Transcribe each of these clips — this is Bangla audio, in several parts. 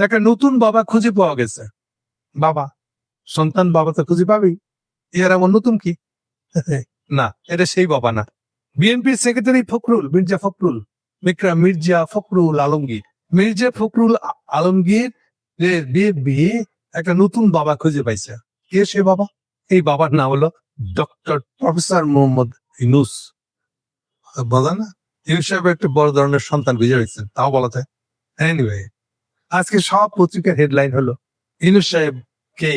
একটা নতুন বাবা খুঁজে পাওয়া গেছে। বাবা, সন্তান বাবা তো খুঁজে পাবেই এর এমন নতুন কি? না, এটা সেই বাবা না। বিএনপির সেক্রেটারি ফখরুল, মির্জা ফখরুল মিকরা মির্জা ফখরুল আলমগীর। মির্জা ফখরুল আলমগীর বিএনপি একটা নতুন বাবা খুঁজে পাইছে। কে সে বাবা? এই বাবার নাম হলো ডক্টর প্রফেসর মোহাম্মদ ইনুস বলা না? ইউনুস সাহেব একটা বড় ধরনের সন্তান বিজয় হয়েছে তাও বলা যায়। এনিওয়ে আজকে সব পত্রিকার হেডলাইন হলো ইউনুস সাহেব কে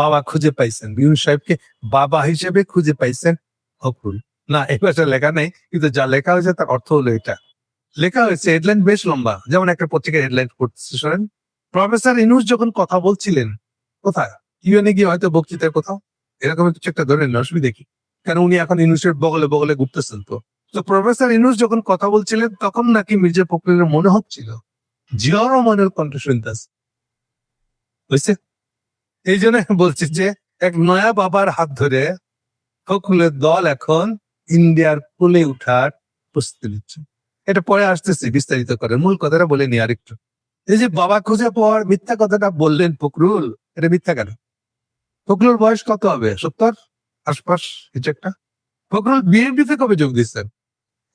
বাবা খুঁজে পাইছেন ইউনুস সাহেবকে বাবা হিসেবে খুঁজে পাইছেন ফখরুল না এই ভাষায় লেখা নেই, কিন্তু যা লেখা হয়েছে তার অর্থ হলো এটা। লেখা হয়েছে হেডলাইন বেশ লম্বা, যেমন একটা পত্রিকার হেডলাইন পড়তেছে, শোনেন। প্রফেসর ইনুস যখন কথা বলছিলেন, কোথায়? ইউএনএ গিয়ে হয়তো বক্তৃতায় কোথাও? এরকম কিছু একটা ধরে নেন, অসুবিধা কি? কারণ উনি এখন ইনুসের বগলে বগলে ঘুরতেছেন তো? তো প্রফেসর ইনুস যখন কথা বলছিলেন, তখন নাকি মির্জা ফখরুলের মনে হচ্ছিল জিয়া রহমানের কণ্ঠ শুনতেছে বুঝছে এই জন্য বলছি যে, এক নয়া বাবার হাত ধরে ফখরুলের দল এখন ইন্ডিয়ার কোলে উঠার প্রস্তুতি নিচ্ছে। এটা পরে আসতেছে, বিস্তারিত করে। মূল কথাটা বলে নি আরেকটু। এই যে বাবা খুঁজে পাওয়ার মিথ্যা কথাটা বললেন ফখরুল, এটা মিথ্যা কেন? ফখরুল বয়স কত হবে? সত্তর? আশপাশ? কিছু একটা? ফখরুল বিএনপিতে কবে যোগ দিচ্ছেন?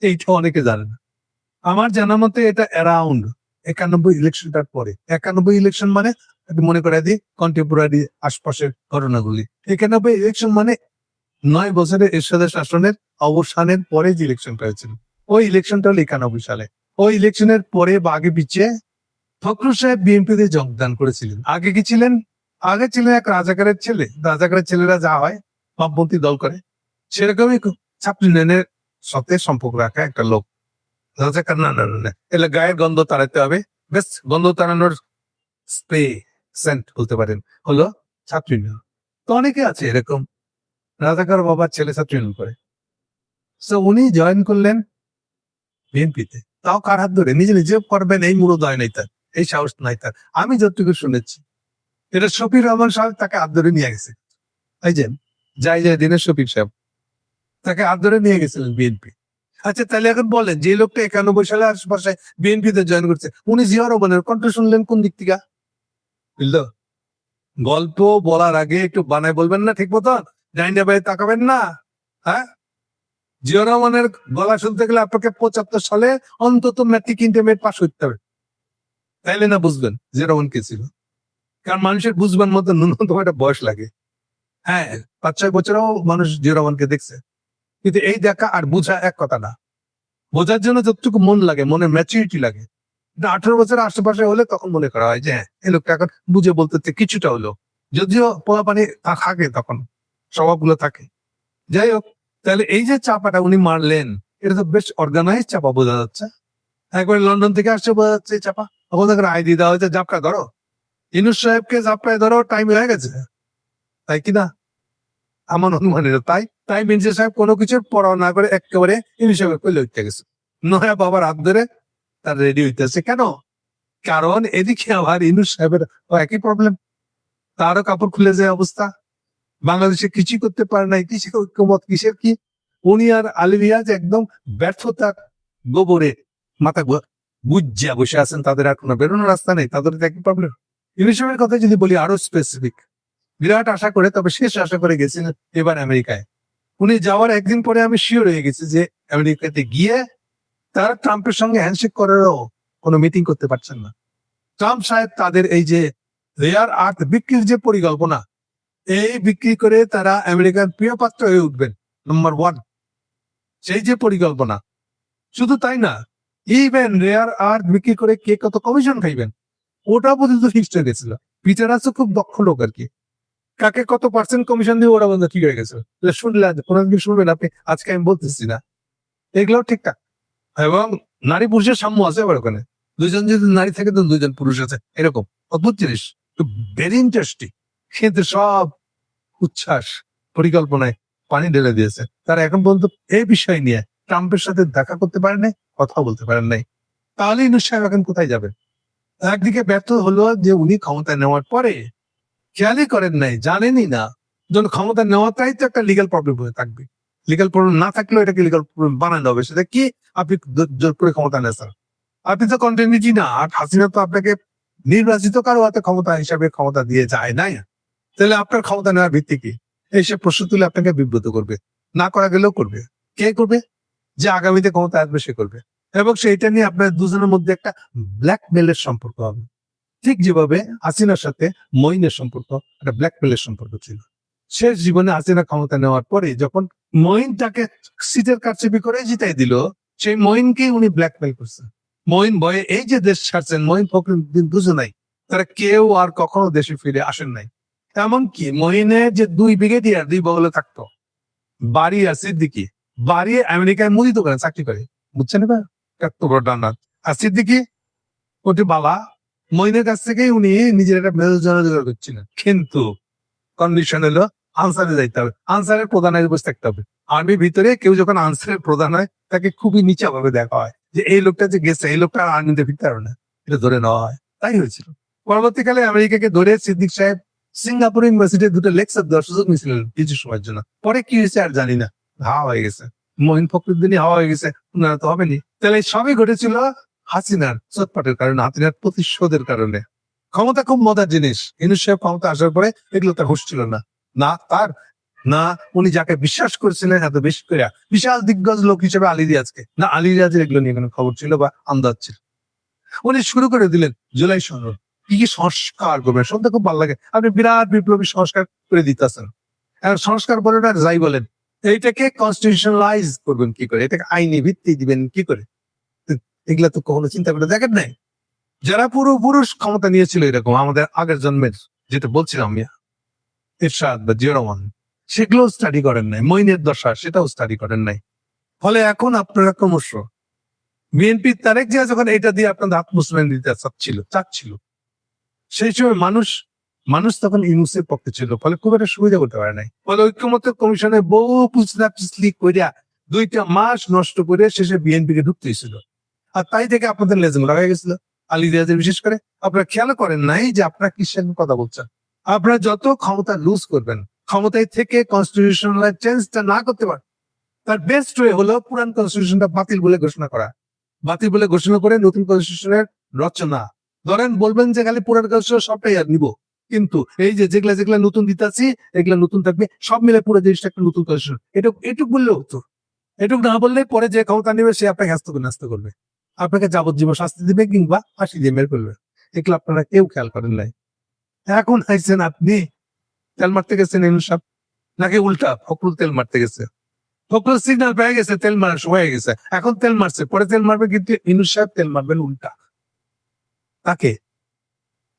এইটা অনেকে জানে না। আমার জানা মতে এটা অ্যারাউন্ড একানব্বই ইলেকশনটার পরে। একানব্বই ইলেকশন মানে মনে করে দিই কন্টেম্পোরারি আশপাশের ঘটনাগুলি। একানব্বই ইলেকশন মানে নয় বছরের এরশাদের শাসনের অবসানের পরে যে ইলেকশনটা হয়েছিল। ওই ইলেকশনটা হলো একানব্বই সালে। ওই ইলেকশনের পরে বা আগে পিছিয়ে ফখরুল সাহেব বিএনপিতে যোগদান করেছিলেন। আগে কি ছিলেন? আগে ছিলেন এক রাজাকারের ছেলে। রাজাকারের ছেলেরা যা হয়, বামপন্থী দল করে। সেরকমই ছাত্র সাথে সম্পর্ক রাখা একটা লোক। না না না, এলে গায়ের গন্ধ তাড়াতে হবে। বেশ গন্ধ তাড়ানোর স্প্রে সেন্ট বলতে পারেন। হলো ছাত্র তো অনেকে আছে এরকম। রাজাকার বাবার ছেলে ছাত্র ইউনিয়ন করে। তো উনি জয়েন করলেন বিএনপিতে তাও কার হাত ধরে? নিজে নিজে করবেন এই মুড়ো দয় নাই তার এই সাহস নাই তার। আমি যতটুকু শুনেছি এটা শফির রহমান সাহেব তাকে হাত ধরে নিয়ে গেছে। এই যে যাই যাই দিনের শফির সাহেব তাকে হাত ধরে নিয়ে গেছিলেন বিএনপি আচ্ছা তাহলে এখন বলেন, যে লোকটা একানব্বই সালে আশপাশে বিএনপিতে জয়েন করছে, উনি জিয়া রহমানের কণ্ঠ শুনলেন কোন দিক থেকে? বুঝলো গল্প বলার আগে একটু বানায় বলবেন না ঠিক মতন? ডাইনে বাইরে তাকাবেন না হ্যাঁ? জিয়া রহমানের গলা শুনতে গেলে আপনাকে পঁচাত্তর সালে অন্তত ম্যাট্রিক ইন্টারমিডিয়েট পাশ করতে হবে। তাইলে না বুঝবেন জিয়া রহমান কে ছিল? কারণ মানুষের বুঝবার মতো ন্যূনতম একটা বয়স লাগে। হ্যাঁ পাঁচ ছয় বছরেও মানুষ জিয়া রহমানকে দেখছে। কিন্তু এই দেখা আর বোঝা এক কথা না। বোঝার জন্য যতটুকু মন লাগে, মনের ম্যাচুরিটি লাগে। আঠারো বছর আশেপাশে হলে তখন মনে করা হয় যে হ্যাঁ এই লোকটা এখন বুঝে বলতে কিছুটা হলো যদিও পোলা পানি থাকে তখন, স্বভাবগুলো থাকে। যাই হোক, তাহলে এই যে চাপাটা উনি মারলেন, এটা তো বেশ অর্গানাইজ চাপা বোঝা যাচ্ছে। একবার লন্ডন থেকে আসছে বোঝা যাচ্ছে চাপা। ওখান থেকে আই দিয়ে দেওয়া হয়েছে জাপকা ধরো। ইনুস সাহেবকে জাপকায় ধরো টাইম হয়ে গেছে। তাই কিনা আমার অনুমানের তাই। তাই মিনসে সাহেব কোনো কিছুর পড়াও না করে একেবারে সাহেবের কইলে উঠতে গেছে। নয়া বাবার হাত ধরে তার রেডি হইতেছে। কেন? কারণ এদিকে আবার ইনুস সাহেবের একই প্রবলেম তারও কাপড় খুলে যায় অবস্থা। বাংলাদেশে কিছুই করতে পারে নাই। কৃষি ঐক্যমত? কিসের কি? উনি আর আলিরিয়াজ একদম ব্যর্থতা গোবরে মাথা বুঝিয়া বসে আছেন। তাদের আর কোনো বেরোনোর রাস্তা নেই। তাদের একই প্রবলেম ইউনিসেফের কথা যদি বলি আরও স্পেসিফিক বিরাট আশা করে, তবে শেষ আশা করে গেছিলেন এবার আমেরিকায়। উনি যাওয়ার একদিন পরে আমি শিওর হয়ে গেছি যে আমেরিকাতে গিয়ে তারা ট্রাম্পের সঙ্গে হ্যান্ডশেক করারও কোনো মিটিং করতে পারছেন না। ট্রাম্প সাহেব তাদের এই যে রেয়ার আর্থ বিক্রির যে পরিকল্পনা, এই বিক্রি করে তারা আমেরিকার প্রিয় পাত্র হয়ে উঠবেন নম্বর ওয়ান সেই যে পরিকল্পনা, শুধু তাই না ইভেন রেয়ার আর্থ বিক্রি করে কে কত কমিশন খাইবেন, ওটা পর্যন্ত ফিক্সড হয়ে গেছিল। পিটার আছে খুব দক্ষ লোক আর কি। কাকে কত পার্সেন্ট কমিশন দিয়ে ওরা বন্ধু ঠিক হয়ে গেছে। শুনলেন কোনদিন শুনবেন আপনি, আজকে আমি বলতেছি না। এগুলো ঠিকঠাক এবং নারী পুরুষের সাম্য আছে আবার ওখানে। দুজন যদি নারী থাকে, তো দুজন পুরুষ আছে। এরকম অদ্ভুত জিনিস। ভেরি ইন্টারেস্টিং কিন্তু সব উচ্ছ্বাস, পরিকল্পনায় পানি ঢেলে দিয়েছে। তারা এখন পর্যন্ত এই বিষয় নিয়ে ট্রাম্পের সাথে দেখা করতে পারেন নাই কথা বলতে পারেন নাই। তাহলে ইনুস সাহেব এখন কোথায় যাবেন? একদিকে ব্যর্থ হলো যে উনি ক্ষমতা নেওয়ার পরে খেয়ালই করেন নাই, জানেনই না। যখন ক্ষমতা নেওয়াটাই তো একটা লিগাল প্রবলেম হয়ে থাকবে। লিগাল প্রবলেম না থাকলেও এটাকে লিগাল প্রবলেম বানানো হবে। সেটা কি? আপনি জোর করে ক্ষমতা নেন স্যার আপনি তো কন্টিনিউটি না, আর হাসিনা তো আপনাকে নির্বাচিত কারও হাতে ক্ষমতা হিসাবে ক্ষমতা দিয়ে যায় নাই। তাহলে আপনার ক্ষমতা নেওয়ার ভিত্তি কি? এইসব প্রশ্ন তুলে আপনাকে বিব্রত করবে। না করা গেলেও করবে। কে করবে? যে আগামীতে ক্ষমতা আসবে সে করবে। এবং সেইটা নিয়ে আপনার দুজনের মধ্যে একটা ব্ল্যাকমেলের সম্পর্ক হবে। ঠিক যেভাবে হাসিনার সাথে মইনের সম্পর্ক, একটা ব্ল্যাকমেলের সম্পর্ক ছিল। শেষ জীবনে হাসিনা ক্ষমতা নেওয়ার পরে যখন মইন তাকে সিটের কারচুপি করে জিতাই দিল, সেই মইনকে উনি ব্ল্যাকমেল করছেন মইন ভয়ে, এই যে দেশ ছাড়ছেন মইন ফখরুদ্দিন বুঝে নাই। তারা কেউ আর কখনো দেশে ফিরে আসেন নাই। এমনকি মইনের যে দুই ব্রিগেডিয়ার দুই বগলে থাকতো বাড়ি আর সিদ্দিকি বাড়ি আমেরিকায় মুদি দোকানে চাকরি করে। বুঝছেন এবার? এত বড় ডান্নাত আর সিদ্দিকি, ওটি বালা মইনের কাছ থেকেই উনি নিজের একটা মেজাজ জোগাড় করছিলেন। কিন্তু কন্ডিশন হলো আনসারে যাইতে হবে। আনসারের প্রধানের বসে থাকতে হবে। আর্মির ভিতরে কেউ যখন আনসারের প্রধান হয়, তাকে খুবই নিচা ভাবে দেখা হয় যে, এই লোকটা যে গেছে, এই লোকটা আর আর্মিতে ফিরতে পারবে না। এটা ধরে নেওয়া হয়। তাই হয়েছিল। পরবর্তীকালে আমেরিকাকে ধরে সিদ্দিক সাহেব সিঙ্গাপুর ইউনিভার্সিটির দুটো লেকচার দেওয়ার সুযোগ নিয়েছিলেন কিছু সময়ের জন্য। পরে কি হয়েছে আর জানি না। হাওয়া হয়ে গেছে। মহিন ফখরুদ্দিনই হাওয়া হয়ে গেছে। উনারা তো হবেনি তাহলে সবই ঘটেছিল হাসিনার চটপাটের কারণে, হাসিনার প্রতিশোধের কারণে। ক্ষমতা খুব মজার জিনিস। ইনুস সাহেব ক্ষমতা আসার পরে এগুলো তার হুশ ছিল না। না তার, না উনি যাকে বিশ্বাস করছিলেন এত বেশি করে বিশাল দিগ্গজ লোক হিসেবে আলী রিয়াজকে। না আলী রিয়াজের এগুলো নিয়ে কোনো খবর ছিল বা আন্দাজ ছিল। উনি শুরু করে দিলেন জুলাই সনদ। কি কি সংস্কার করবেন? শুনতে খুব ভালো লাগে। আপনি বিরাট বিপ্লবী সংস্কার করে দিতেছেন। এখন সংস্কার বলে যাই বলেন। এইটাকে কনস্টিটিউশনালাইজ করবেন কি করে? এটাকে আইনি ভিত্তি দিবেন কি করে? এগুলা তো কখনো চিন্তা করে দেখেন নাই? যারা পুরো পুরুষ ক্ষমতা নিয়েছিল এরকম, আমাদের আগের জন্মের যেটা বলছিলাম ইরশাদ বা জিয়া রহমান সেগুলো স্টাডি করেন নাই। মইনের দশা, সেটাও স্টাডি করেন নাই। ফলে এখন আপনারা ক্রমশ বিএনপি তারেক জিয়া যখন এটা দিয়ে আপনাদের আত্মসম্মান দিতে চাচ্ছিল চাচ্ছিল, সেই সময় মানুষ মানুষ তখন ইউনুসের পক্ষে ছিল, ফলে খুব একটা সুবিধা করতে পারে নাই। ফলে ঐক্যমত্য কমিশনে বহু পুচলা পিছলি কইরা দুইটা মাস নষ্ট করে শেষে বিএনপি কে ঢুকতে হয়েছিল। আর তাই থেকে আপনাদের লেজম লাগাই গেছিল। আলী রিয়াজের বিশেষ করে আপনারা খেয়াল করেন নাই যে আপনারা কিসের কথা বলছেন। আপনারা যত ক্ষমতা লুজ করবেন, ক্ষমতায় থেকে কনস্টিটিউশনাল চেঞ্জটা না করতে পারেন, তার বেস্ট ওয়ে হলো পুরান কনস্টিটিউশনটা বাতিল বলে ঘোষণা করা। বাতিল বলে ঘোষণা করে নতুন কনস্টিটিউশনের রচনা। ধরেন বলবেন যে খালি পুরান কনস্টিটিউশন সবটাই আর নিব। কিন্তু এই যে যেগুলা যেগুলা নতুন দিতেছি, এগুলা নতুন থাকবে, সব মিলে পুরো জিনিসটা একটা নতুন কনস্টিটিউশন এটুক এটুক বললে হতো। এটুক না বললে পরে যে ক্ষমতা নেবে সে আপনাকে হাস্ত করে নাস্ত করবে। আপনাকে যাবজ্জীবন শাস্তি দিবে কিংবা ফাঁসি দিয়ে মেরে করবে। এগুলো আপনারা কেউ খেয়াল করেন নাই। এখন আইছেন আপনি, তেল মারতে গেছেন ইনসাপ নাকি উল্টা ফকরুল তেল মারতে গেছে। সিগন্যাল পেয়ে গেছে, তেল হয়ে গেছে। এখন তেল মারছে, পরে তেল মারবে কিন্তু সাহেব তেল মারবেন উল্টা। তাকে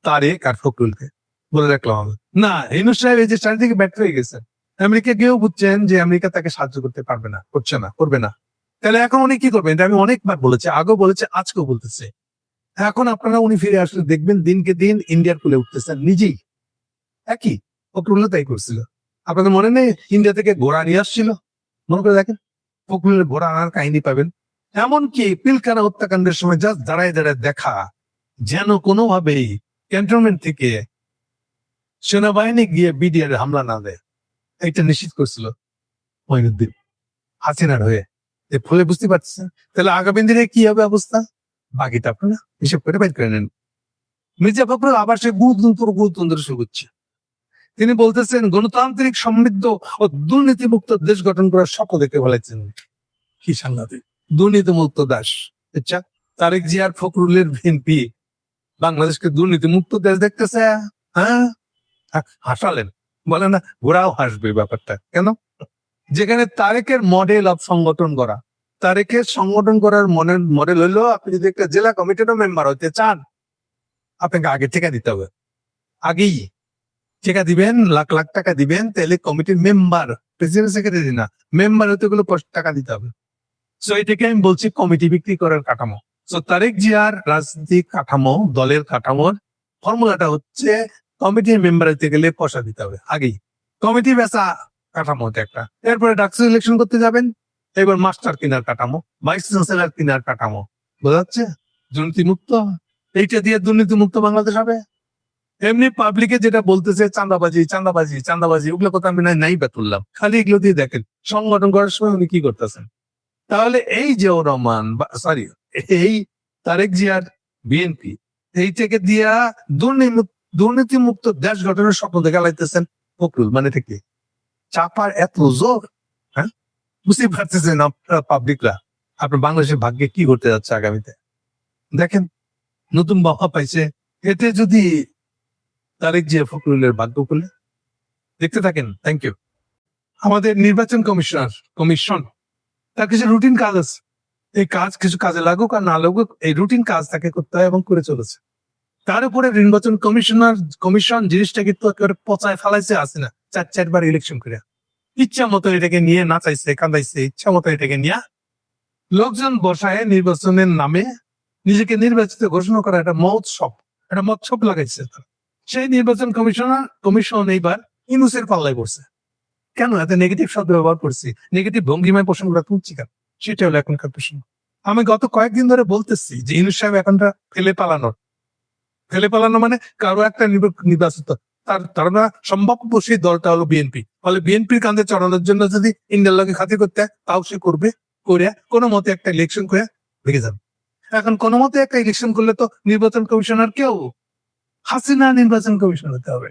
তারেক আর ফকরুলকে বলে রাখলাম আমি। না, ইনুস সাহেব এই যে চারিদিকে ব্যর্থ হয়ে গেছে। আমেরিকা গিয়েও বুঝছেন যে আমেরিকা তাকে সাহায্য করতে পারবে না, করছে না, করবে না। তাহলে এখন উনি কি করবেন? আমি অনেকবার বলেছি, আগেও বলেছে, আজকেও বলতেছে। এখন আপনারা উনি ফিরে আসলে দেখবেন দিনকে দিন ইন্ডিয়ার কুলে উঠতেছেন নিজেই। একই ফকরুল্লাহ তাই করছিল। আপনাদের মনে নেই ইন্ডিয়া থেকে ঘোড়া নিয়ে আসছিল? মনে করে দেখেন ফকরুলের ঘোড়া আনার কাহিনী পাবেন। এমনকি পিলকানা হত্যাকাণ্ডের সময় জাস্ট দাঁড়ায় দাঁড়ায় দেখা, যেন কোনোভাবেই ক্যান্টনমেন্ট থেকে সেনাবাহিনী গিয়ে বিডিআর হামলা না দেয়। এটা নিশ্চিত করছিল মহিনুদ্দিন হাসিনার হয়ে। ফলে বুঝতে পারছেন তাহলে আগামী দিনে কি হবে অবস্থা? বাকিটা আপনারা হিসেব করে বের করে নেন। মির্জা ফখরুল আবার সে গুরুতন্ত্র গুরুতন্ত্র শুরু করছে। তিনি বলতেছেন, গণতান্ত্রিক সমৃদ্ধ ও দুর্নীতিমুক্ত দেশ গঠন করার স্বপ্ন দেখে বলেছেন। কি সাংঘাতিক। দুর্নীতিমুক্ত দাস আচ্ছা তারেক জিয়ার ফখরুলের বিএনপি বাংলাদেশকে দুর্নীতিমুক্ত দেশ দেখতেছে? হ্যাঁ? হাসালেন। বলে না ঘোরাও হাসবে ব্যাপারটা। কেন? যেখানে তারেকের মডেল অফ সংগঠন করা। তারেকের সংগঠন করার মনের মডেল হলো আপনি যদি একটা জেলা কমিটিরও মেম্বার হতে চান, আপনাকে আগে টিকা দিতে হবে। আগেই টিকা দিবেন, লাখ লাখ টাকা দিবেন, তাহলে কমিটির মেম্বার প্রেসিডেন্ট সেক্রেটারি না মেম্বার হতে গেলে টাকা দিতে হবে। সো এটাকে আমি বলছি কমিটি বিক্রি করার কাঠামো। সো তারেক জিয়ার রাজনৈতিক কাঠামো, দলের কাঠামোর ফর্মুলাটা হচ্ছে কমিটির মেম্বার হতে গেলে পয়সা দিতে হবে, আগেই। কমিটি বেচা কাঠামো একটা। এরপরে ডাকসু ইলেকশন করতে যাবেন। এবার মাস্টার কেনার কাঠামো ভাইস চ্যান্সেলার কেনার কাঠামো। বোঝা যাচ্ছে দুর্নীতি মুক্ত এইটা দিয়ে দুর্নীতি মুক্ত বাংলাদেশ হবে? এমনি পাবলিকে যেটা বলতেছে, চাঁদাবাজি চাঁদাবাজি চাঁদাবাজি, ওগুলো কথা আমি নাই বা তুললাম খালি এগুলো দিয়ে দেখেন, সংগঠন করার সময় উনি কি করতেছেন? তাহলে এই জিয়াউর রহমান সরি এই তারেক জিয়ার বিএনপি এইটাকে দিয়া দুর্নীতি দুর্নীতি মুক্ত দেশ গঠনের স্বপ্ন দেখা লাইতেছেন ফখরুল। মানে এটা কি? চাপার এত জোর হ্যাঁ? বুঝতে পারতেছেন আপনারা পাবলিকরা আপনার বাংলাদেশের ভাগ্যে কি করতে যাচ্ছে আগামীতে? দেখেন, নতুন বাবা পাইছে। এতে যদি তারেক জিয়া ফখরুলের ভাগ্য খুলে, দেখতে থাকেন থ্যাংক ইউ আমাদের নির্বাচন কমিশনার, কমিশন, তার কিছু রুটিন কাজ আছে। এই কাজ কিছু কাজে লাগুক আর না লাগুক, এই রুটিন কাজ তাকে করতে হয় এবং করে চলেছে। তার উপরে নির্বাচন কমিশনার, কমিশন জিনিসটা কিন্তু পচায় ফেলাইছে আসে না চার চারবার ইলেকশন করে ইচ্ছা মতো এটাকে নিয়ে নাচাইছে, কান্দাইছে, ইচ্ছা মতো এটাকে নিয়ে লোকজন বসায় নির্বাচনের নামে নিজেকে নির্বাচিত ঘোষণা করা একটা মহোৎসব, একটা মৎসব লাগাইছে। সেই নির্বাচন কমিশনার, কমিশন এইবার ইনুসের পাল্লায় পড়ছে। কেন এত নেগেটিভ শব্দ ব্যবহার করছি? নেগেটিভ ভঙ্গিমায় প্রশ্নগুলো তুলছি কেন? সেটা হলো এখনকার প্রশ্ন। আমি গত কয়েকদিন ধরে বলতেছি যে ইনুস সাহেব এখনটা ফেলে পালানোর। ফেলে পালানো মানে কারও একটা নির্বাচিত তার ধারণা সম্ভাব্য সেই দলটা হলো বিএনপি ফলে বিএনপির কান্দে চড়ানোর জন্য যদি ইন্ডিয়ার খাতির করতে তাও সে করবে করে কোনো মতে একটা ইলেকশন করে ভেঙে যাবে। এখন কোনো মতে একটা ইলেকশন করলে তো নির্বাচন কমিশনার কেউ হাসিনা নির্বাচন কমিশন হতে হবে।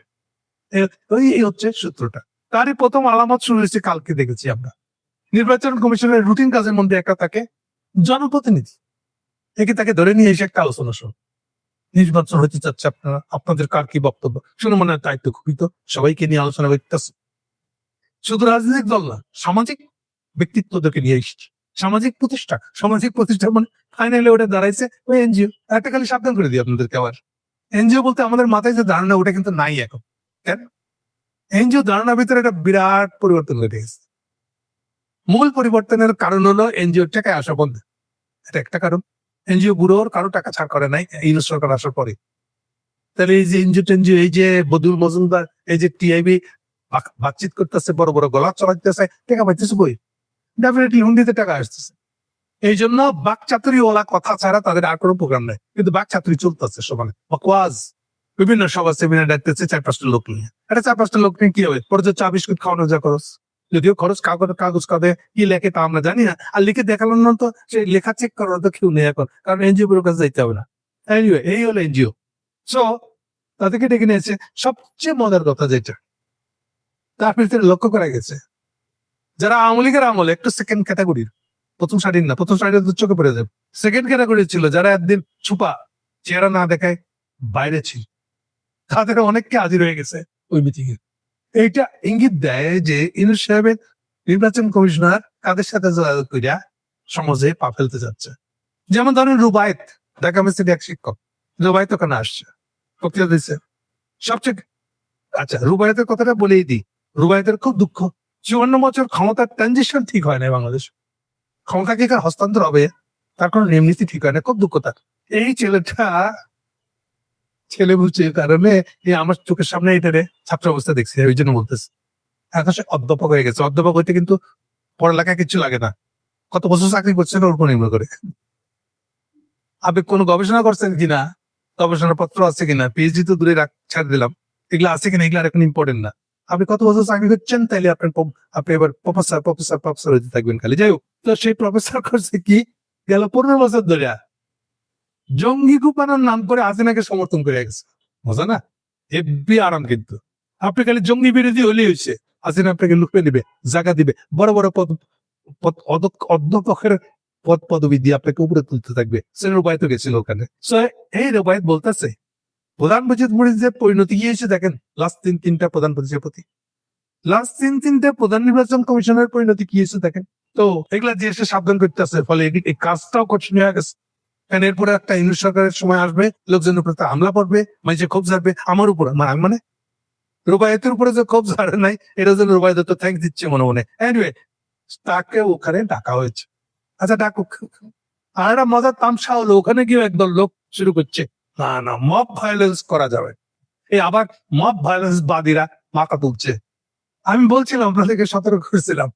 এই হচ্ছে সূত্রটা। তারই প্রথম আলামত শুরু হয়েছে কালকে দেখেছি আমরা। নির্বাচন কমিশনের রুটিন কাজের মধ্যে একটা থাকে জনপ্রতিনিধি। একে তাকে ধরে নিয়ে এসে একটা আলোচনা শুরু। নির্বাচন হতে চাচ্ছে আপনারা, আপনাদের কার কি বক্তব্য? শুনে মনে হয় দায়িত্ব খুবই তো সবাইকে নিয়ে আলোচনা করতেছে। শুধু রাজনৈতিক দল না, সামাজিক ব্যক্তিত্বদেরকে নিয়ে এসেছে। সামাজিক প্রতিষ্ঠা সামাজিক প্রতিষ্ঠা মানে ফাইনালি ওটা দাঁড়াইছে, ওই এনজিও একটা খালি সাবধান করে দিই আপনাদেরকে আবার। এনজিও বলতে আমাদের মাথায় যে ধারণা, ওটা কিন্তু নাই এখন। কেন? এনজিও ধারণার ভিতরে একটা বিরাট পরিবর্তন ঘটে গেছে। মূল পরিবর্তনের কারণ হলো এনজিওর টাকায় আসা বন্ধ। এটা একটা কারণ। এনজিও বুড়োর কারও টাকা ছাড় করে নাই, ইউনুস সরকার আসার পরে। তাহলে এই যে এনজিও টেনজিও, এই যে বদুল মজুমদার, এই যে টিআইবি বাতচিত করতেছে, বড় বড় গলা চলাইতেছে, টাকা পাইতেছে বই ডেফিনেটলি হুন্ডিতে টাকা আসতেছে। এই জন্য বাক চাতুরি ওলা কথা ছাড়া তাদের আর কোনো প্রোগ্রাম নেই। কিন্তু বাক চাতুরি চলতেছে সমানে। বকওয়াজ। বিভিন্ন সভা সেমিনার ডাকতেছে চার পাঁচটা লোক নিয়ে। এটা চার পাঁচটা লোক নিয়ে কি হবে? পরে চা বিস্কুট খাওয়ানো যা খরচ। যদিও খরচ কাগজ কাগজ কাঁদে কি লেখে তা আমরা জানি না। আর লিখে দেখানোর তো সেই লেখা চেক করার তো কেউ নেই এখন কারণ এনজিও গুলোর কাছে যাইতে হবে না। Anyway, এই হলো এনজিও সো তাদেরকে ডেকে নিয়েছে সবচেয়ে মজার কথা যেটা তার ভিতরে লক্ষ্য করা গেছে। যারা আওয়ামী লীগের আমলে একটু সেকেন্ড ক্যাটাগরির প্রথম সারির না প্রথম সারির তো চোখে পড়ে যাবে। সেকেন্ড ক্যাটাগরি ছিল যারা একদিন ছুপা চেহারা না দেখায় বাইরে ছিল। তাদের অনেককে হাজির হয়ে গেছে ওই মিটিং এ এইটা ইঙ্গিত দেয় যে ইনুস সাহেবের নির্বাচন কমিশনার কাদের সাথে যোগাযোগ করিয়া সমাজে পা ফেলতে যাচ্ছে? যেমন ধরেন রুবায়ত, ঢাকা মিস্ত্রি এক শিক্ষক। রুবায়ত ওখানে আসছে, বক্তৃতা দিচ্ছে। সবচেয়ে আচ্ছা রুবায়তের কথাটা বলেই দিই। রুবায়তের খুব দুঃখ। চুয়ান্ন বছর ক্ষমতার ট্রানজিশন ঠিক হয় না বাংলাদেশ। ক্ষমতা কি কার হস্তান্তর হবে? তার কোনো নিয়মনীতি ঠিক হয় না। খুব দুঃখ তার। এই ছেলেটা ছেলে বুঝছে কারণে আমার চোখের সামনে এটা রে ছাত্র অবস্থা দেখছি ওই জন্য বলতেছি। এখন সে অধ্যাপক হয়ে গেছে। অধ্যাপক হইতে কিন্তু পড়ালেখা কিছু লাগে না। কত বছর চাকরি করছেন ওর উপর নির্ভর করে। আপনি কোনো গবেষণা করছেন কিনা? গবেষণা পত্র আছে কিনা? পিএইচডি তো দূরে রাখ, ছাড় দিলাম। এগুলো আছে কিনা, এগুলো আর এখন ইম্পর্টেন্ট না। আপনি কত বছর চাকরি করছেন, তাইলে আপনার আপনি এবার প্রফেসর প্রফেসর প্রফেসর হইতে থাকবেন খালি। যাই হোক, তো সেই প্রফেসর করছে কি? গেল পনেরো বছর ধরে। জঙ্গি কুপানোর নাম করে হাসিনাকে সমর্থন করে গেছে। মজা না? হেব্বি আরাম কিন্তু। আপনি খালি জঙ্গি বিরোধী হলেই হয়েছে। হাসিনা আপনাকে লুকিয়ে দিবে জায়গা দিবে। বড় বড় পদ পদ পদ পদবি দিয়ে আপনাকে উপরে তুলতে থাকবে। সে গেছিল ওখানে। এই বলতেছে, প্রধান বিচারপতির পরিণতি দেখেন? লাস্ট তিন, তিনটা প্রধান বিচারপতি। লাস্ট তিন, তিনটা প্রধান নির্বাচন কমিশনের পরিণতি কি হয়েছে দেখেন? তো, এগুলা যে এসে সাবধান করতেছে ফলে এই- এই কাজটাও কঠিন হয়ে গেছে। কারণ এরপরে একটা ইংলিশ সরকারের সময় আসবে, লোকজনের উপরে হামলা পড়বে মানে যে ক্ষোভ ঝাড়বে, আমার উপর মানে? রুবায়তের উপরে যে ক্ষোভ ঝাড়ে নাই এটা জন্য রুবায়ত তো থ্যাংক দিচ্ছে মনে মনে। এনিওয়ে তাকে ওখানে ডাকা হয়েছে। আচ্ছা ডাকুক আর একটা মজার তামসা হলো, ওখানে গিয়ে একদল লোক শুরু করছে। না না মব ভায়োলেন্স করা যাবে। এই আবার মব ভায়োলেন্স বাদীরা মাথা তুলছে। আমি বলছিলাম, আপনাদেরকে সতর্ক করেছিলাম।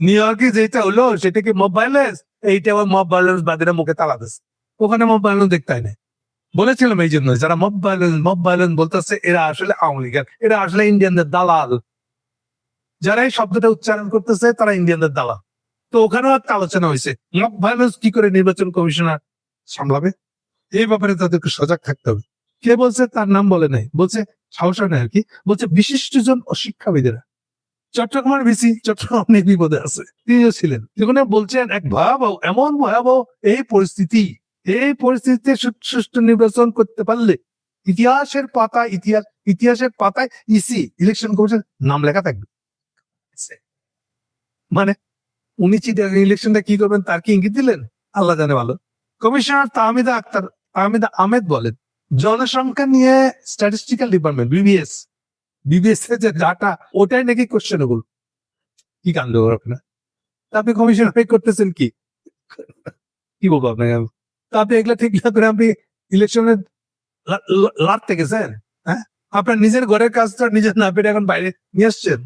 নিউ ইয়র্কে যেটা হলো সেটা কি মব ভায়োলেন্স এইটা আবার মব ভায়োলেন্স বাদীরা মুখে তালা দিচ্ছে ওখানে মব ভায়োলেন্স দেখতে হয় না বলেছিলাম এই জন্য যারা মব ভায়োলেন্স মব ভায়োলেন্স বলতেছে, এরা আসলে আওয়ামী লীগের, এরা আসলে ইন্ডিয়ানদের দালাল। যারা এই শব্দটা উচ্চারণ করতেছে, তারা ইন্ডিয়ানদের দালাল। তো ওখানেও একটা আলোচনা হয়েছে, মব ভায়োলেন্স কি করে নির্বাচন কমিশনার সামলাবে? এই ব্যাপারে তাদেরকে সজাগ থাকতে হবে। কে বলছে তার নাম বলে নাই? বলছে সাহস হয় না আর কি? বলছে বিশিষ্টজন ও শিক্ষাবিদেরা চট্টগ্রামের বেশি চট্টগ্রাম অনেক বিপদে আছে, তিনিও ছিলেন। যেখানে বলছেন, এক ভয়াবহ, এমন ভয়াবহ এই পরিস্থিতি। এই পরিস্থিতিতে সুষ্ঠু নির্বাচন করতে পারলে ইতিহাসের পাতায়, ইতিহাস, ইতিহাসের পাতায় ইসি ইলেকশন কমিশন নাম লেখা থাকবে। মানে উনি ইলেকশনটা কি করবেন তার কি ইঙ্গিত দিলেন? আল্লাহ জানে ভালো। কমিশনার তাহমিদা আক্তার, তাহমিদা আহমেদ বলেন, জনসংখ্যা নিয়ে স্ট্যাটিস্টিক্যাল ডিপার্টমেন্ট বিবিএস বিবিএস এর যে ডাটা ওটাই নাকি কোশ্চেন কোশ্চেনেবল কি কাণ্ড আপনার? আপনি কমিশন করতেছেন কি? কি বলব আপনাকে আপনি এগুলা ঠিক না করে আপনি ইলেকশনে লাড়তে গেছেন হ্যাঁ? আপনার নিজের ঘরের কাজটা নিজের না পেরে এখন বাইরে নিয়ে আসছেন?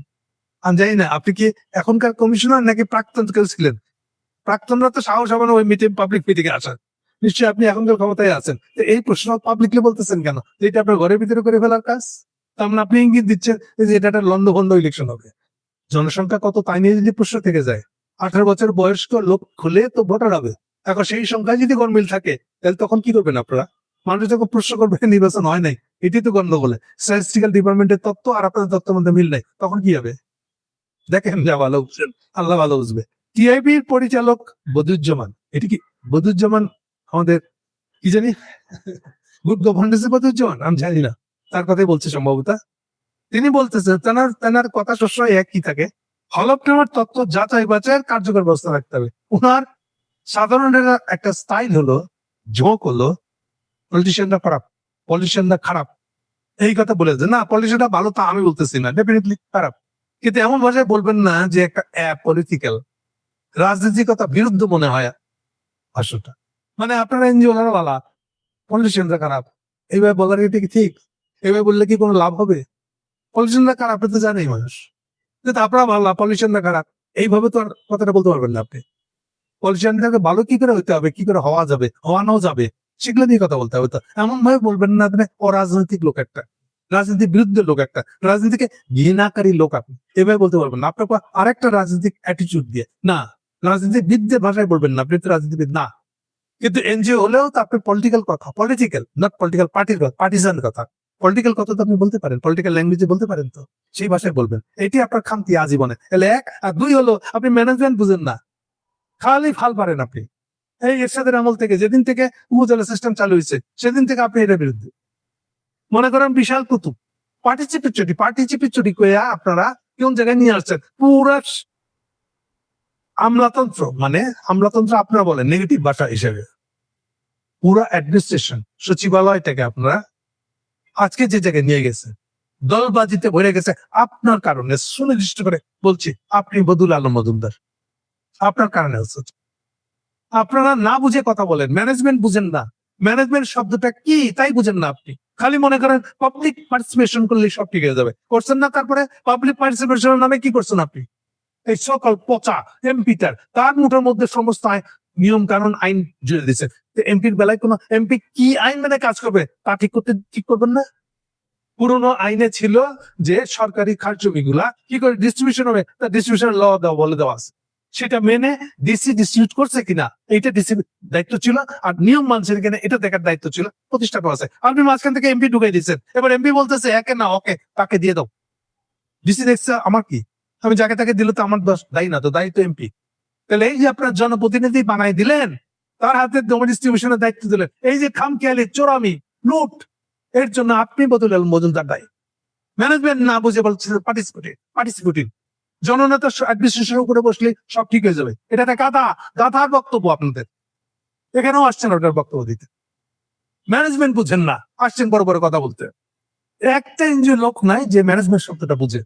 আমি জানি না, আপনি কি এখনকার কমিশনার নাকি প্রাক্তন কেউ ছিলেন? প্রাক্তনরা তো সাহস হবে না ওই মিটিং পাবলিক মিটিং এ আসার। নিশ্চয়ই আপনি এখনকার ক্ষমতায় আছেন। তো এই প্রশ্ন পাবলিকলি বলতেছেন কেন? এটা আপনার ঘরের ভিতরে করে ফেলার কাজ? তার মানে আপনি ইঙ্গিত দিচ্ছেন যে এটা একটা লন্ড ভন্ড ইলেকশন হবে। জনসংখ্যা কত তাই নিয়ে যদি প্রশ্ন থেকে যায়, আঠারো বছর বয়স্ক লোক খুলে তো ভোটার হবে। এখন সেই সংখ্যায় যদি গরমিল থাকে, তাহলে তখন কি করবেন আপনারা? মানুষ যখন প্রশ্ন করবে, নির্বাচন হয় নাই, এটি তো গন্ডগোলে স্ট্যাটিস্টিক্যাল ডিপার্টমেন্টের তত্ত্ব আর আপনাদের তত্ত্বের মধ্যে মিল নাই, তখন কি হবে? দেখেন, যা ভালো বুঝছেন, আল্লাহ ভালো বুঝবে। টিআইবির পরিচালক বদুজ্জামান এটি কি বদুজ্জামান আমাদের, কি জানি? গুড গভর্নেন্স বদুজ্জামান আমি জানি না, তার কথাই বলছে সম্ভবত। তিনি বলতেছেন, তেনার তেনার কথা সবসময় একই থাকে। হলফনামার তত্ত্ব যাচাই বাছাইয়ের কার্যকর ব্যবস্থা রাখতে হবে। ওনার সাধারণের একটা স্টাইল হলো ঝোঁক হলো পলিটিশিয়ানরা খারাপ পলিটিশিয়ানরা খারাপ। এই কথা বলে যে, না পলিটিশিয়ানরা ভালো তা আমি বলতেছি না ডেফিনেটলি খারাপ। কিন্তু এমন ভাষায় বলবেন না যে একটা পলিটিক্যাল রাজনীতিকতা বিরুদ্ধ মনে হয় ভাষাটা। মানে আপনারা এনজিও ভালো পলিটিশিয়ানরা খারাপ। এইভাবে বলার এটা কি ঠিক? এইভাবে বললে কি কোনো লাভ হবে? পলিটিশিয়ানরা খারাপ তো জানেই মানুষ। কিন্তু আপনারা ভালো পলিটিশিয়ানরা খারাপ, এইভাবে তো আর কথাটা বলতে পারবেন না আপনি। পলিটিশিয়ানদেরকে ভালো কি করে হইতে হবে, কি করে হওয়া যাবে হওয়ানো যাবে, সেগুলো নিয়ে কথা বলতে হবে তো। এমন ভাবে বলবেন না আপনি অরাজনৈতিক লোক একটা, রাজনীতির বিরুদ্ধে লোক একটা, রাজনীতিকে ঘৃণাকারী লোক আপনি। এভাবে বলতে পারবেন না। আপনার আরেকটা রাজনৈতিক অ্যাটিচিউড দিয়ে, না, রাজনীতির বিদ্যে ভাষায় বলবেন না, আপনি তো রাজনীতিবিদ, না। কিন্তু এনজিও হলেও তো আপনি পলিটিক্যাল কথা পলিটিক্যাল নট পলিটিক্যাল পার্টির কথা পার্টিসান কথা। পলিটিক্যাল কথা তো আপনি বলতে পারেন পলিটিক্যাল ল্যাঙ্গুয়েজে বলতে পারেন তো, সেই ভাষায় বলবেন। এটি আপনার খামতি আজীবনে। তাহলে এক আর দুই হলো, আপনি ম্যানেজমেন্ট বুঝেন না। খালি ফাল পারেন আপনি। এই এরশাদের আমল থেকে, যেদিন থেকে উপজেলা সিস্টেম চালু হয়েছে, সেদিন থেকে আপনি এটার বিরুদ্ধে। মনে করেন বিশাল কুতুব। পার্টিসিপেট চুরি পার্টিসিপেট চুরি করে আপনারা কোন জায়গায় নিয়ে আসছেন? পুরা আমলাতন্ত্র মানে আমলাতন্ত্র আপনারা বলেন নেগেটিভ ভাষা হিসেবে। পুরা অ্যাডমিনিস্ট্রেশন সচিবালয়টাকে আপনারা আজকে যে জায়গায় নিয়ে গেছে, দলবাজিতে ভরে গেছে, আপনার কারণে সুনির্দিষ্ট করে বলছি, আপনি বদুল আলম মজুমদার। আপনার কারণে হচ্ছে। আপনারা না বুঝে কথা বলেন ম্যানেজমেন্ট বুঝেন না। ম্যানেজমেন্ট শব্দটা কি, তাই বুঝেন না আপনি। খালি মনে করেন পাবলিক পার্টিসিপেশন করলে সব ঠিক হয়ে যাবে। করছেন না তারপরে পাবলিক পার্টিসিপেশনের নামে কি করছেন আপনি? এই সকল পচা এমপিটার তার মুঠের মধ্যে সমস্ত নিয়ম কানুন আইন জুড়ে দিচ্ছে এমপির বেলায় কোনো এমপি কি আইন মেনে কাজ করবে, তা ঠিক করতে ঠিক করবেন না? পুরোনো আইনে ছিল যে সরকারি খাত জমিগুলা কি করে ডিস্ট্রিবিউশন হবে? তা ডিস্ট্রিবিউশন ল দেওয়া বলে দেওয়া আছে। সেটা মেনে ডিসি ডিস্ট্রিবিউট করছে কিনা, এইটা ডিসি দায়িত্ব ছিল, আর নিয়ম মানছে কিনা, এটা দেখার দায়িত্ব ছিল, প্রতিষ্ঠা করা আপনি মাঝখান থেকে এমপি ঢুকাই দিচ্ছেন। এবার এমপি বলতেছে, একে না, ওকে, তাকে দিয়ে দাও। ডিসি দেখছে, আমার কি? আমি যাকে তাকে দিলে তো আমার দোষ দায়ী না, তো দায়ী তো এমপি তাহলে এই যে আপনার জনপ্রতিনিধি বানাই দিলেন, তার হাতে জমি ডিস্ট্রিবিউশনের দায়িত্ব দিলেন। এই যে খামখেয়ালি, চোরামি, লুট, এর জন্য আপনি বদল মজুমদার দায়ী। ম্যানেজমেন্ট না বুঝে বলছে পার্টিসিপেটিভ পার্টিসিপেটিভ জননেতা অ্যাডমিনিস্ট্রেশন করে বসলে সব ঠিক হয়ে যাবে। এটা একটা গাধা, গাধার বক্তব্য আপনাদের। এখানেও আসছেন ওটার বক্তব্য দিতে। ম্যানেজমেন্ট বুঝেন না, আসছেন বড় বড় কথা বলতে। একটা এনজিও লোক নাই যে ম্যানেজমেন্ট শব্দটা বুঝে।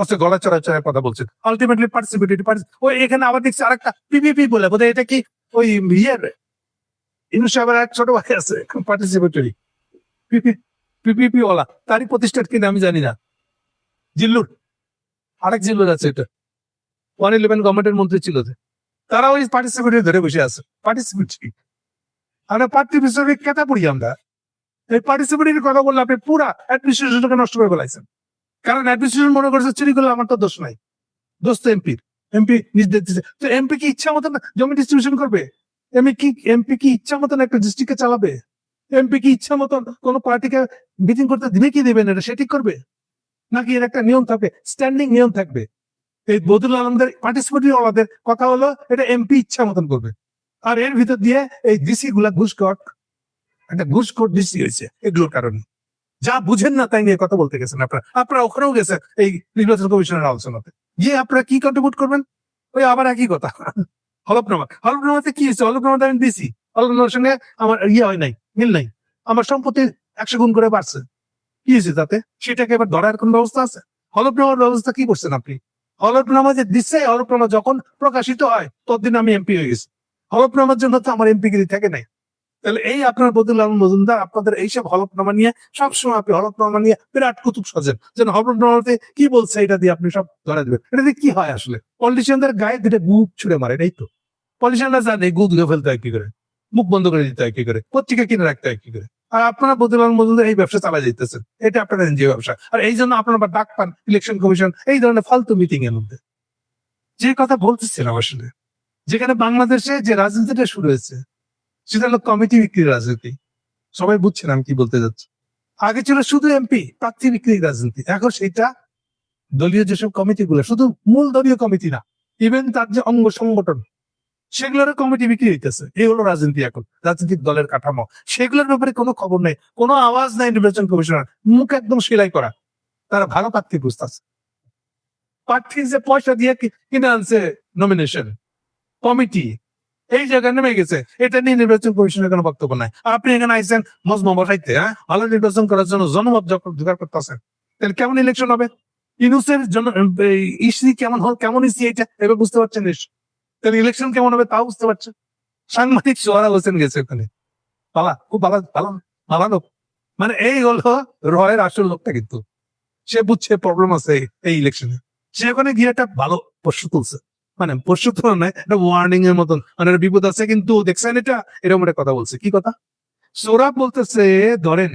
আচ্ছা গলা চড়া চড়ায় কথা বলছেন আলটিমেটলি পার্টিসিপেটিভ ওই এখানে আবার দেখছি আরেকটা পিপিপি বলে, বোধহয় এটা কি ওই ইয়ের ইনু সাহেবের এক ছোট ভাই আছে পার্টিসিপেটরি পিপিপি ওলা তারই প্রতিষ্ঠান কিনা আমি জানি না। জিল্লুর। আরেক জিল্লুর আছে এটা। ওয়ান ইলেভেন গভর্নমেন্টের মন্ত্রী ছিল তারা ওই পার্টিসিপেটরি ধরে বসে আছে। পার্টিসিপেটরি আমরা পার্টিসিপেটরি কেতা পড়ি আমরা। এই পার্টিসিপেটরির কথা বললে আপনি পুরা অ্যাডমিনিস্ট্রেশনকে নষ্ট করে ফেলাইছেন। কারণ অ্যাডমিনিস্ট্রেশন মনে করছে চুরি করলে আমার তো দোষ নাই। দোষ তো এমপির এমপি নির্দেশ দিচ্ছে তো এমপি কি ইচ্ছা মতন জমি ডিস্ট্রিবিউশন করবে? এমপি কি এমপি কি ইচ্ছা মতন একটা ডিস্ট্রিক্টকে চালাবে? এমপি কি ইচ্ছা মতন কোন পার্টিকে মিটিং করতে দিবে কি দেবেন এটা সে ঠিক করবে? নাকি এর একটা নিয়ম থাকবে স্ট্যান্ডিং নিয়ম থাকবে। এই বদুল আলমদের পার্টিসিপেটরি ওনাদের কথা হলো, এটা এমপি ইচ্ছা মতন করবে। আর এর ভিতর দিয়ে এই ডিসি গুলা ঘুষকট একটা ঘুষকট ডিসি হয়েছে এগুলোর কারণে। যা বুঝেন না তাই নিয়ে কথা বলতে গেছেন আপনারা। আপনারা ওখানেও গেছেন এই নির্বাচন কমিশনের আলোচনাতে। গিয়ে আপনারা কি কন্ট্রিবিউট করবেন? ওই আবার একই কথা। হলফনামা। হলফনামাতে কি হয়েছে? হলফনামাতে আমি দিছি হলফনামার সঙ্গে আমার ইয়ে হয় নাই, মিল নাই। আমার সম্পত্তি একশো গুণ করে বাড়ছে। কি হয়েছে তাতে, সেটাকে এবার ধরার কোন ব্যবস্থা আছে? হলফনামার ব্যবস্থা কি করছেন আপনি? হলফনামা যে দিচ্ছে, হলফনামা যখন প্রকাশিত হয়, ততদিন আমি এমপি হয়ে গেছি। হলফনামার জন্য তো আমার এমপি গিরি থাকে নাই। তাহলে এই আপনার বদুল আলম মজুমদার, আপনাদের এইসব হলফনামা নিয়ে সবসময় আপনি হলফনামা নিয়ে বিরাট কুতুব সাজেন। যেন হলফনামাতে কি বলছে, এটা দিয়ে আপনি সব ধরে দেবেন। এটা দিয়ে কি হয় আসলে? পলিটিশিয়ানদের গায়ে দুটো গুপ ছুড়ে মারে, এটাই তো। পলিটিশিয়ানরা জানে গু ধুয়ে ফেলতে হয় কি করে? মুখ বন্ধ করে দিতে হয় কি করে? পত্রিকা কিনে রাখতে হয় কি করে? আর আপনারা বদুল আলম এই ব্যবসা চালা যাইতেছেন। এটা আপনার এনজিও ব্যবসা। আর এই জন্য আপনারা ডাক পান ইলেকশন কমিশন এই ধরনের ফালতু মিটিং এর মধ্যে। যে কথা বলতেছিলাম আসলে যেখানে বাংলাদেশে যে রাজনীতিটা শুরু হয়েছে, সেটা হলো কমিটি বিক্রির রাজনীতি। সবাই বুঝছেন আমি কি বলতে যাচ্ছি। আগে ছিল শুধু এমপি প্রার্থী বিক্রির রাজনীতি। এখন সেটা দলীয় যেসব কমিটি গুলো, শুধু মূল দলীয় কমিটি না ইভেন তার যে অঙ্গ সংগঠন সেগুলোর কমিটি বিক্রি হইতেছে। এই হলো রাজনীতি এখন, রাজনৈতিক দলের কাঠামো। সেগুলোর ব্যাপারে কোনো খবর নেই, কোনো আওয়াজ নাই নির্বাচন কমিশনার। মুখ একদম সেলাই করা। তারা ভালো প্রার্থী বুঝতেছে প্রার্থী যে পয়সা দিয়ে কিনে আনছে নমিনেশন কমিটি এই জায়গায় নেমে গেছে। এটা নিয়ে নির্বাচন কমিশনের কোনো বক্তব্য নাই। আপনি এখানে আইসেন মজমা বসাইতে হ্যাঁ? ভালো নির্বাচন করার জন্য জনমত জোগাড় করতেছেন, তাহলে কেমন ইলেকশন হবে? ইনুসের জন ইসি কেমন হল, কেমন ইসি এটা এবার বুঝতে পারছেন নিশ্চয়। তাহলে ইলেকশন কেমন হবে তাও বুঝতে পারছেন সাংবাদিক সোহারা হোসেন গেছে ওখানে। পালা, খুব ভালো ভালো লোক মানে এই হলো রয়ের আসল লোকটা কিন্তু। সে বুঝছে প্রবলেম আছে এই- ইলেকশনে সে ওখানে গিয়ে একটা ভালো প্রশ্ন তুলছে। মানে প্রশ্ন তোলা নয় একটা ওয়ার্নিং এর মতন। মানে বিপদ আছে কিন্তু দেখছেন এটা? এরকম একটা কথা বলছে। কি কথা? সোরাব বলতেছে, ধরেন,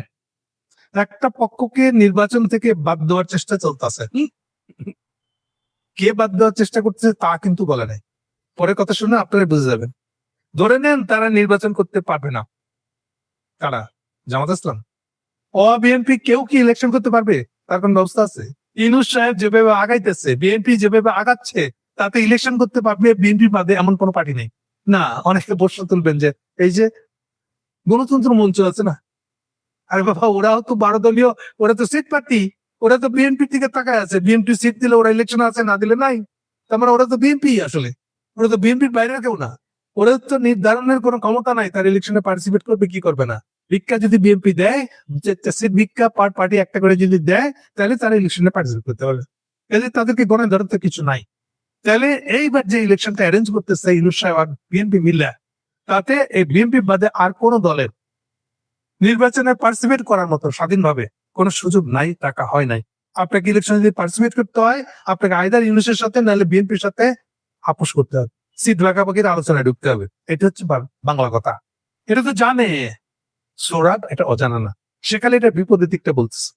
একটা পক্ষকে নির্বাচন থেকে বাদ দেওয়ার চেষ্টা চলতেছে। কে বাদ দেওয়ার চেষ্টা করতেছে তা কিন্তু বলে নাই। পরে কথা শুনে আপনারা বুঝে যাবেন। ধরে নেন তারা নির্বাচন করতে পারবে না। কারা জামাত ইসলাম। ও বিএনপি কেউ কি ইলেকশন করতে পারবে? তার কোন ব্যবস্থা আছে? ইনুস সাহেব যেভাবে আগাইতেছে, বিএনপি যেভাবে আগাচ্ছে, তাতে ইলেকশন করতে পারবে বিএনপি বাদে এমন কোনো পার্টি নেই। না, অনেকে প্রশ্ন তুলবেন যে, এই যে গণতন্ত্র মঞ্চ আছে না? আরে বাবা, ওরাও তো বারো দলীয়, ওরা তো সিট পার্টি ওরা তো বিএনপি থেকে তাকায় আছে। বিএনপি সিট দিলে ওরা ইলেকশন আছে, না দিলে নাই। তার মানে ওরা তো বিএনপি আসলে। ওরা তো বিএনপির বাইরে কেউ না। ওদের তো নির্ধারণের কোনো ক্ষমতা নাই, তার ইলেকশনে পার্টিসিপেট করবে, কি করবে না? ভিক্ষা যদি বিএনপি দেয় ভিক্ষা পার পার্টি একটা করে যদি দেয়, তাহলে তারা ইলেকশনে পার্টিসিপেট করতে পারবে। এদের তাদেরকে গণে ধরার তো কিছু নাই। তাহলে এইবার যে ইলেকশনটা অ্যারেঞ্জ করতেছে ইনুস সাহেব আর বিএনপি মিলে, তাতে এই বিএনপি বাদে আর কোন দলের নির্বাচনে পার্টিসিপেট করার মতো স্বাধীনভাবে কোনো সুযোগ নাই, টাকা হয় নাই। আপনাকে ইলেকশনে যদি পার্টিসিপেট করতে হয়, আপনাকে আইদার ইউনুসের সাথে নাহলে বিএনপির সাথে আপোষ করতে হবে। সিট ভাগাভাগির আলোচনায় ঢুকতে হবে। এটা হচ্ছে বাংলা কথা। এটা তো জানে। সোরাব এটা অজানা না। সেখানে এটা বিপদের দিকটা বলতেছে।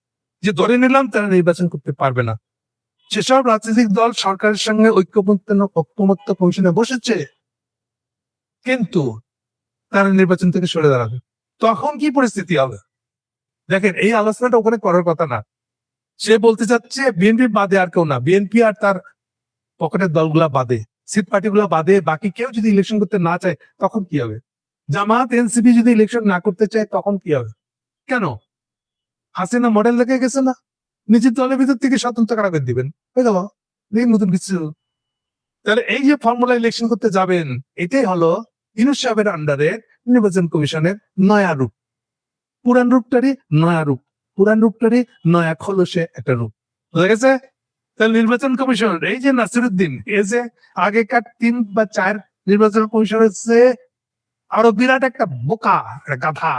যে ধরে নিলাম তারা নির্বাচন করতে পারবে না। যেসব রাজনৈতিক দল সরকারের সঙ্গে ঐক্যমত্য ঐক্যমত্য কমিশনে বসেছে। কিন্তু তারা নির্বাচন থেকে সরে দাঁড়াবে। তখন কি পরিস্থিতি হবে? দেখেন, এই আলোচনাটা ওখানে করার কথা না। সে বলতে চাচ্ছে, বিএনপি বাদে আর কেউ না। বিএনপি আর তার পকেটের দলগুলা বাদে। সিট পার্টিগুলো বাদে বাকি কেউ যদি ইলেকশন করতে না চায়, তখন কি হবে? জামাত এনসিপি যদি ইলেকশন না করতে চায়, তখন কি হবে? কেন? হাসিনা মডেল দেখে গেছে না? নিজের দলের ভিতর থেকে স্বতন্ত্র কারা করে দিবেন? হয়ে গেল। দেখি নতুন কিছু। তাহলে এই যে ফর্মুলা ইলেকশন করতে যাবেন, এটাই হলো ইনুস সাহেবের আন্ডারে নির্বাচন কমিশনের নয়া রূপ। পুরান রূপটারই নয়া রূপ। পুরান রূপটারই নয়া খলসে একটা রূপ। বুঝা গেছে? তাহলে নির্বাচন কমিশন, এই যে নাসিরুদ্দিন, এই যে আগেকার তিন বা চার নির্বাচন কমিশন হচ্ছে আরও বিরাট একটা বোকা গাধা,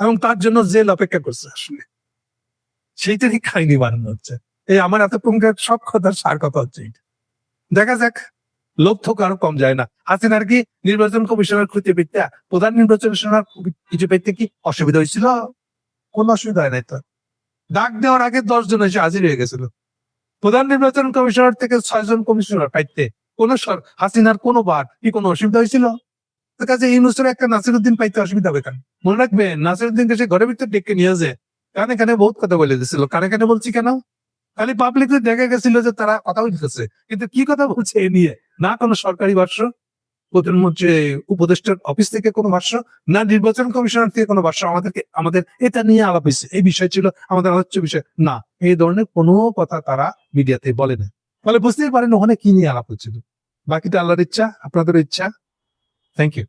এবং তার জন্য জেল অপেক্ষা করছে আসলে। সেইটারই কাহিনী বানানো হচ্ছে। এই আমার এত প্রমুখের সব কথার সার কথা হচ্ছে দেখা যাক লোক তো কারও কম যায় না। আছেন আর কি নির্বাচন কমিশনের খুঁজে পেতে প্রধান নির্বাচন কমিশনার কিছু পেতে কি অসুবিধা হয়েছিল? কোন অসুবিধা হয় নাই তো। ডাক দেওয়ার আগে দশ জন এসে হাজির হয়ে গেছিল। প্রধান নির্বাচন কমিশনার থেকে ছয়জন কমিশনার পাইতে কোন হাসিনার কোনো বার কি কোনো অসুবিধা হয়েছিল? কাছে এই নুসরে একটা নাসিরুদ্দিন পাইতে অসুবিধা হবে কেন? মনে রাখবেন নাসিরুদ্দিনকে সে ঘরের ভিতরে ডেকে নিয়ে যে কানে কানে বহুত কথা বলে দিছিল। কানে কানে বলছি কেন? খালি পাবলিক দেখা গেছিল যে তারা কথা বলতেছে। কিন্তু কি কথা বলছে এ নিয়ে? না কোনো সরকারি ভাষ্য? প্রধানমন্ত্রী উপদেষ্টার অফিস থেকে কোনো ভাষ্য না, নির্বাচন কমিশনার থেকে কোনো ভাষ্য আমাদেরকে, আমাদের এটা নিয়ে আলাপ হয়েছে। এই বিষয় ছিল আমাদের আলোচ্য বিষয়। না, এই ধরনের কোনো কথা তারা মিডিয়াতে বলে না। ফলে বুঝতেই পারেন ওখানে কি নিয়ে আলাপ হচ্ছিল। বাকিটা আল্লাহর ইচ্ছা আপনাদের ইচ্ছা। Thank you